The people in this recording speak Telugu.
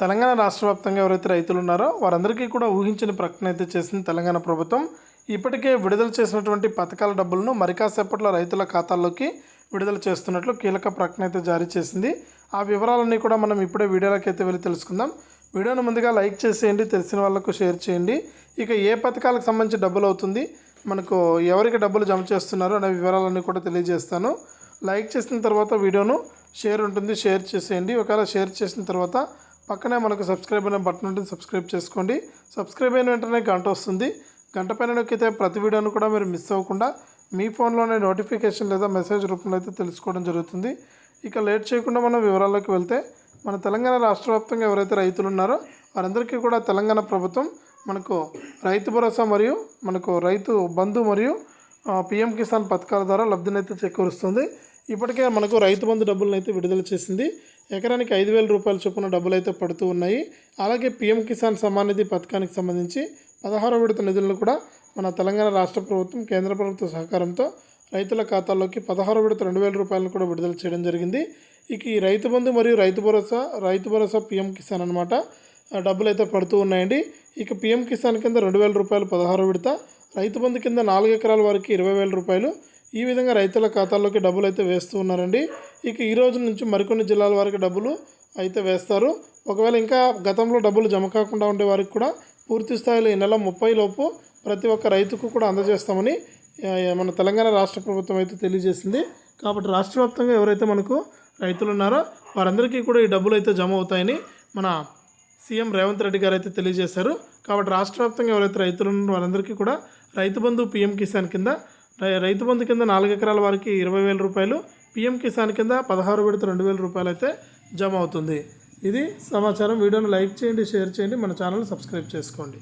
తెలంగాణ రాష్ట్ర వ్యాప్తంగా ఎవరైతే రైతులు ఉన్నారో వారందరికీ కూడా ఊహించిన ప్రకటన అయితే చేసింది తెలంగాణ ప్రభుత్వం. ఇప్పటికే విడుదల చేసినటువంటి పథకాల డబ్బులను మరికాసేపట్లో రైతుల ఖాతాల్లోకి విడుదల చేస్తున్నట్లు కీలక ప్రకటన అయితే జారీ చేసింది. ఆ వివరాలన్నీ కూడా మనం ఇప్పుడే వీడియోలకైతే వెళ్ళి తెలుసుకుందాం. వీడియోను ముందుగా లైక్ చేసేయండి తెలిసిన వాళ్ళకు షేర్ చేయండి. ఇక ఏ పథకాలకు సంబంధించి డబ్బులు అవుతుంది మనకు ఎవరికి డబ్బులు జమ చేస్తున్నారో అనే వివరాలన్నీ కూడా తెలియజేస్తాను. లైక్ చేసిన తర్వాత వీడియోను షేర్ ఉంటుంది షేర్ చేసేయండి. ఒకవేళ షేర్ చేసిన తర్వాత పక్కనే మనకు సబ్స్క్రైబ్ అనే బటన్ ఉంటుంది సబ్స్క్రైబ్ చేసుకోండి. సబ్స్క్రైబ్ అయిన వెంటనే గంట వస్తుంది. గంట పైన నొక్కితే ప్రతి వీడియోను కూడా మీరు మిస్ అవ్వకుండా మీ ఫోన్లోనే నోటిఫికేషన్ లేదా మెసేజ్ రూపంలో అయితే తెలుసుకోవడం జరుగుతుంది. ఇక లేట్ చేయకుండా మనం వివరాల్లోకి వెళ్తే మన తెలంగాణ రాష్ట్ర వ్యాప్తంగా ఎవరైతే రైతులు ఉన్నారో వారందరికీ కూడా తెలంగాణ ప్రభుత్వం మనకు రైతు భరోసా మరియు మనకు రైతు బంధు మరియు పిఎం కిసాన్ పథకాల ద్వారా లబ్ధినైతే చేకూరుస్తుంది. ఇప్పటికే మనకు రైతు బంధు డబ్బులను అయితే విడుదల చేసింది. ఎకరానికి ఐదు వేల రూపాయల చొప్పున డబ్బులు అయితే పడుతూ ఉన్నాయి. అలాగే పీఎం కిసాన్ సమ్మాన్ నిధి పథకానికి సంబంధించి పదహారో విడత నిధులను కూడా మన తెలంగాణ రాష్ట్ర ప్రభుత్వం కేంద్ర ప్రభుత్వ సహకారంతో రైతుల ఖాతాల్లోకి పదహారు విడత రెండు వేల రూపాయలను కూడా విడుదల చేయడం జరిగింది. ఇక ఈ రైతు బంధు మరియు రైతు భరోసా రైతు భరోసా పీఎం కిసాన్ అనమాట డబ్బులు అయితే పడుతూ ఉన్నాయండి. ఇక పీఎం కిసాన్ కింద రెండు వేల రూపాయలు పదహారు విడత రైతు బంధు కింద నాలుగు ఎకరాల వరకు ఇరవై వేల రూపాయలు. ఈ విధంగా రైతుల ఖాతాల్లోకి డబ్బులు అయితే వేస్తూ ఉన్నారండి. ఇక ఈ రోజు నుంచి మరికొన్ని జిల్లాల వారికి డబ్బులు అయితే వేస్తారు. ఒకవేళ ఇంకా గతంలో డబ్బులు జమ కాకుండా ఉండే వారికి కూడా పూర్తి స్థాయిలో ఈ నెల ముప్పై లోపు ప్రతి ఒక్క రైతుకు కూడా అందజేస్తామని మన తెలంగాణ రాష్ట్ర ప్రభుత్వం అయితే తెలియజేసింది. కాబట్టి రాష్ట్ర వ్యాప్తంగా ఎవరైతే మనకు రైతులు ఉన్నారో వారందరికీ కూడా ఈ డబ్బులు అయితే జమ అవుతాయని మన సీఎం రేవంత్ రెడ్డి గారు అయితే తెలియజేశారు. కాబట్టి రాష్ట్ర వ్యాప్తంగా ఎవరైతే రైతులు ఉన్నారో వారందరికీ కూడా రైతు బంధు పీఎం కిసాన్ కింద రైతు బంధు కింద నాలుగు ఎకరాల వారికి ఇరవై వేల రూపాయలు పీఎం కిసాన్ కింద పదహారు విడత రెండు వేల రూపాయలు అయితే జమ అవుతుంది. ఇది సమాచారం. వీడియోను లైక్ చేయండి షేర్ చేయండి. మన ఛానల్ సబ్స్క్రైబ్ చేసుకోండి.